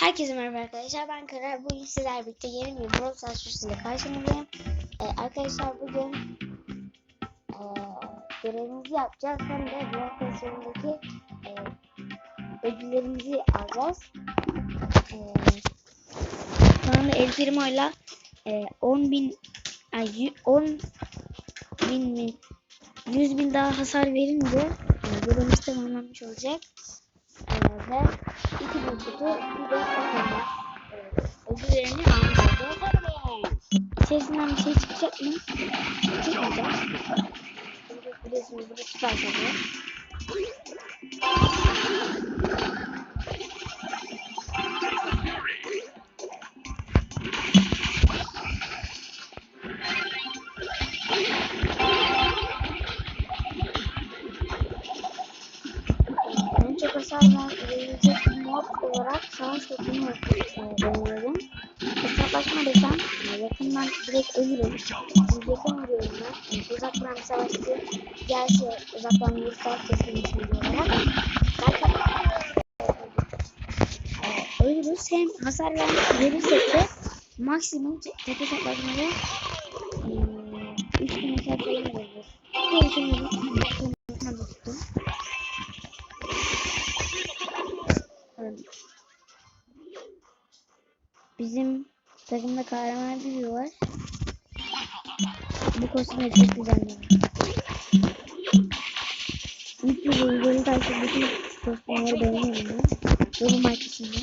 Herkese merhaba arkadaşlar ben Karar. Bugün sizlerle birlikte yeni bir Brawl Stars videosuyla karşınızdayım. Ee, arkadaşlar bugün e, görevimizi yapacağız. Hem de Brawl Stars oyunundaki e, ödüllerimizi alacağız. E, şu anda El Primo'yla e, 10 bin ay, yü- 10 bin mi 100 bin daha hasar verince e, görevimiz tamamlanmış olacak. Ee, ve iki bin kutu bir de ödüllerini almış olacağız. İçerisinden bir şey çıkacak mı? Çıkmayacak. Biliyorsunuz burada süper kalıyor. Çok hasar mod olarak savaş topunu deniyorum. Hesaplaşma desem e, yakından direkt ölürüm. Çünkü yakın vuruyorum ben. Uzaktan savaşçı gelse uzaktan vursa kesin düşünce olarak. Zaten e, ölürüz. Hem hasar ver- verirsek de maksimum te- tek hesaplaşmada e, 3000 hasar veririz. Bu de tuttum. Evet. Bizim takımda kahraman biri var. Bu kostümleri çok güzel. İlk bir oyuncuları karşı bütün kostümleri beğeniyorum ben. Yolun markasında.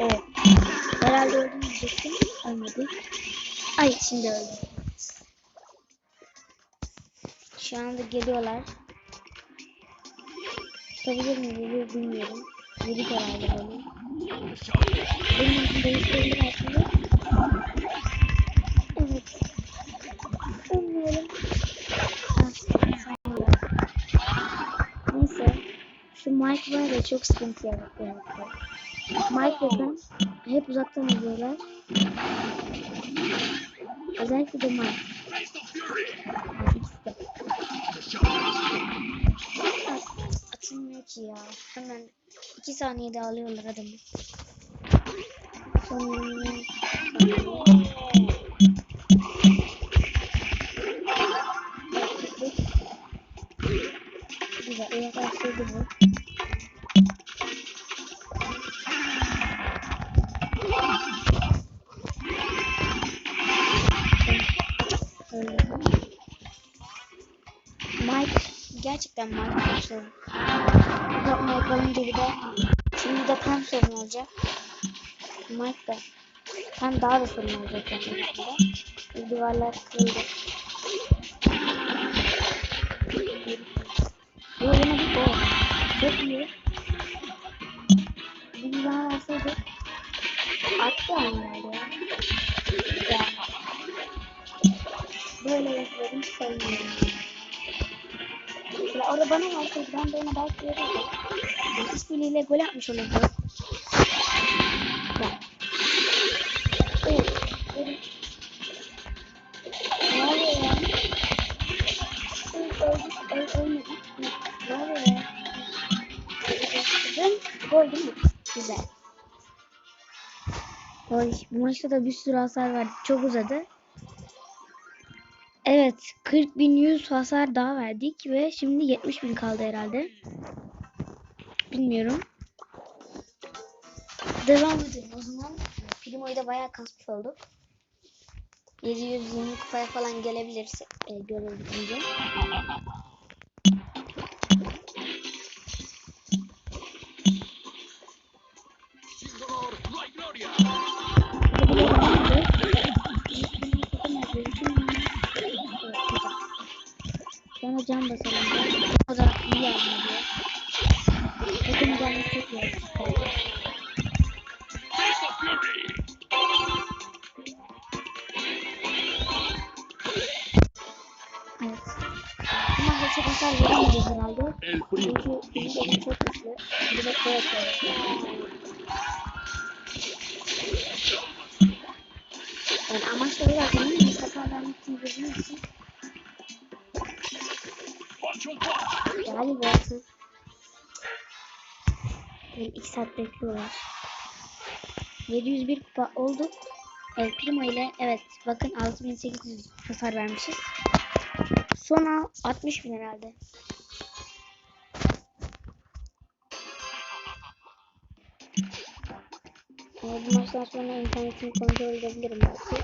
Evet. Herhalde öldüm diyecektim. Ölmedi. Ay şimdi öldüm. Şu anda geliyorlar. Tutabilir mi geliyor bilmiyorum. Yedik herhalde beni. Benim için değiştirebilir aslında. Evet. Bilmiyorum. Neyse. Şu Mike var ya çok sıkıntı yaratıyor. Mike bakın hep uzaktan alıyorlar. Özellikle de Mike. Ki ya. Hemen iki saniyede alıyorlar adamı. Sonra... Güzel, uzaklaştırdı bu. Öyle. Mike gerçekten Mike Yapmaya kalınca bir de şimdi de tam sorun olacak. Mike da hem daha da sorun olacak. Bu duvarlar kırıldı. Bu yine bir gol. Çok iyi. Bir daha verseydi attı yani Orada bana verseydi ben de ona belki verirdim. İşbirliğiyle gol atmış olurdu. Bak. Evet. Evet. Gol değil mi? Güzel. Oy, bu maçta da bir sürü hasar verdik. Çok uzadı. Evet 40.100 hasar daha verdik ve şimdi 70.000 kaldı herhalde. Bilmiyorum. Devam edelim o zaman. Primo'yu da bayağı kasmış olduk. 720 kupaya falan gelebiliriz e, görev Hasar veremeyeceğiz herhalde. Çünkü bizim çok güçlü. Bir de koy atıyoruz. Yani amaç da biraz değil mi? İçin bizim için. Watch your back. Yani Watson. Böyle iki saat bekliyorlar. 701 kupa olduk. El Primo ile evet bakın 6800 hasar vermişiz. Sonra 60 bin herhalde. Ee, bu maçtan sonra internetimi kontrol edebilirim belki.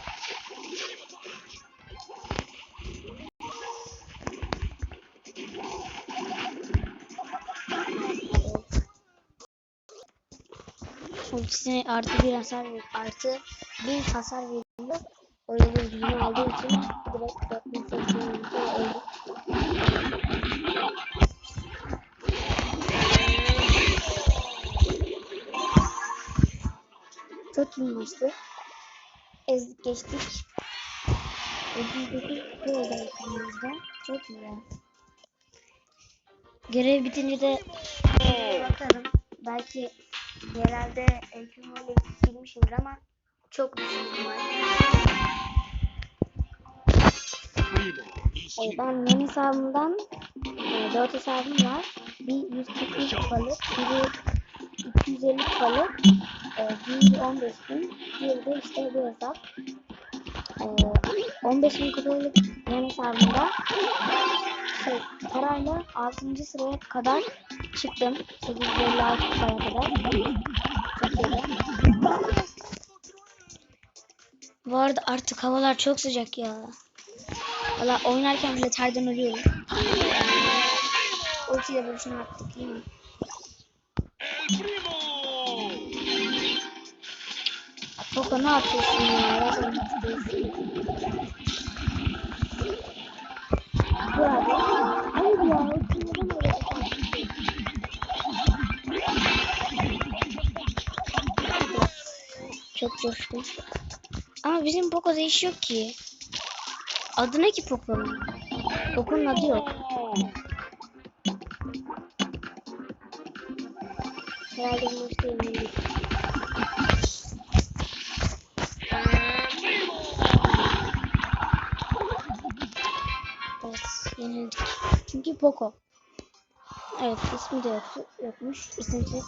Ultisine artı bir hasar artı bir hasar veriyor. O yüzden yüzünü aldığı için direkt 480 öldü. Çok iyi maçtı. Ezdik geçtik. 709 kupa oldu ekranımızda. Çok iyi. Görev bitince de bakarım. Belki genelde öyle girmişimdir ama çok düşük. Here. ben yeni hesabımdan e, 4 hesabım var. Bir 140 kupalık, biri 250 kupalık, e, biri 15 bin, diğeri de işte bu hesap. E, 15 bin kupalık yeni hesabımda şey, parayla 6. sıraya kadar çıktım. 856 kupaya kadar. İyi. Bu arada artık havalar çok sıcak ya. Valla oynarken bile terden ölüyorum. Ulti de boşuna attık değil mi? Poco ne yapıyorsun ya? Bu abi. Hayır ya. Ulti neden öyle? Çok coştum. Ama bizim Poco'da iş yok ki. Adı ne ki Poco'nun? Poco'nun adı yok. Herhalde maçta yenildik. Evet, yenildik. Çünkü Poco. Evet, ismi de yoktu, yokmuş. İsimsiz.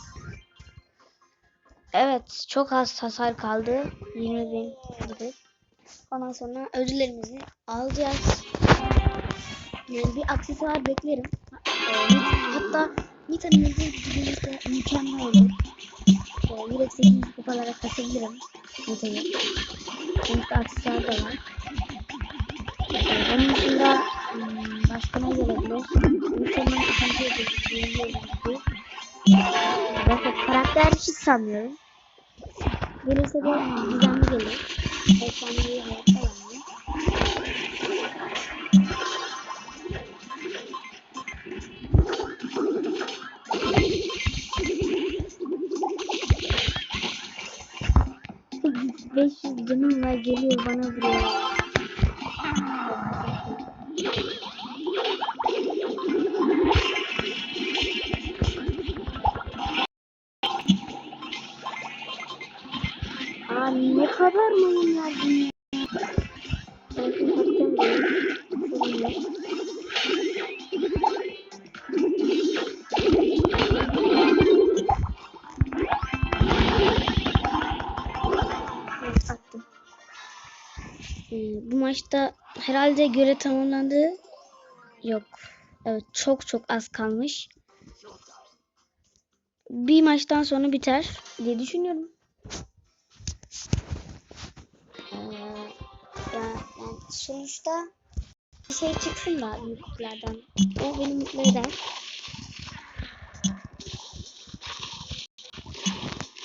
Evet, çok az hasar kaldı. 20 bin gibi. Ondan sonra ödüllerimizi alacağız. Yani bir aksesuar beklerim. Hatta Nita'nın ödül gelirse mükemmel olur. Ee, yürek 800 kupalara kasabilirim Nita'yı. Sonuçta aksesuar da var. Ee, onun dışında hmm, başka ne gelebilir? Nita'nın ikinci ödülü Bakın karakter hiç sanmıyorum. Gelirse de gizemli gelir. Efsanevi hayatta yani. Beş yüz canım var geliyor bana vuruyor. Aa ne kadar mayınlar Ee, bu maçta herhalde göre tamamlandı. Yok. Evet çok çok az kalmış. Bir maçtan sonra biter diye düşünüyorum. Ee, ya, yani sonuçta bir şey çıksın da büyüklerden. O beni mutlu eder.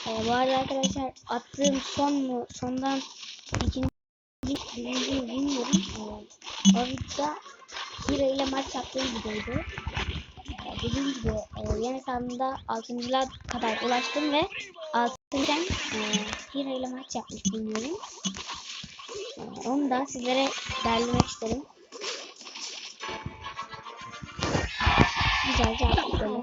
Ee, bu arada arkadaşlar attığım son mu sondan ikinci birinci mi bilmiyorum. Ee, o videoda Hira ile maç yaptığım videoydu. Ee, dediğim gibi e, yeni hesabımda 6.lığa kadar ulaştım ve 6.den e, Hira ile maç yapmış bilmiyorum. Onu da sizlere derlemek isterim. Güzelce atlayalım.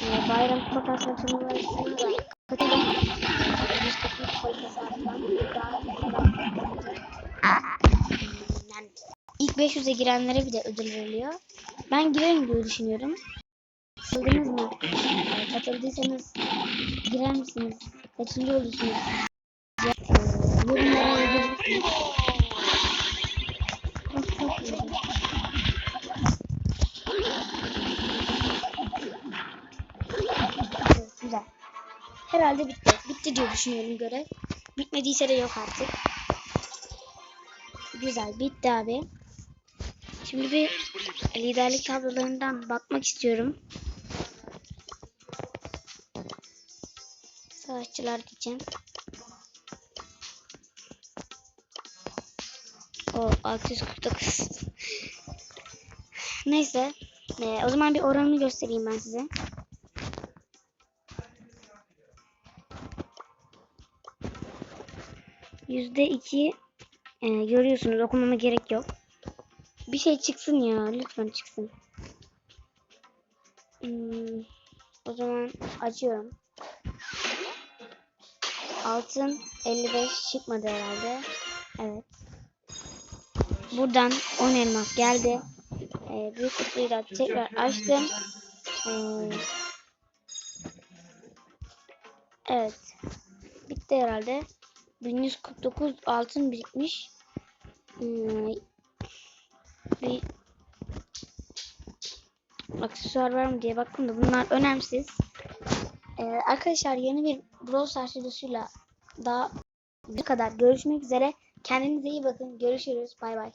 Ee, bayram papasına tırmanmasını da katılım. İlk 500'e girenlere bir de ödül veriliyor. Ben girerim diye düşünüyorum. Katıldınız mı? Ee, Katıldıysanız girer misiniz? Kaçıncı olursunuz? Ee, yorumlara yazabilirsiniz. Güzel. Herhalde bitti. Bitti diye düşünüyorum görev. Bitmediyse de yok artık. Güzel bitti abi. Şimdi bir liderlik tablolarından bakmak istiyorum. Savaşçılar diyeceğim. O 649. Neyse. Ee, o zaman bir oranını göstereyim ben size. Yüzde iki e, görüyorsunuz okumama gerek yok. Bir şey çıksın ya lütfen çıksın. Hmm, o zaman açıyorum. Altın 55 çıkmadı herhalde. Evet. Buradan 10 elmas geldi. Ee, büyük kutuyu da tekrar açtım. Ee, evet. Bitti herhalde. 1149 altın birikmiş. Hmm, bir aksesuar var mı diye baktım da bunlar önemsiz. Ee, arkadaşlar yeni bir Brawl Stars videosuyla daha bir kadar görüşmek üzere. Kendinize iyi bakın. Görüşürüz. Bay bay.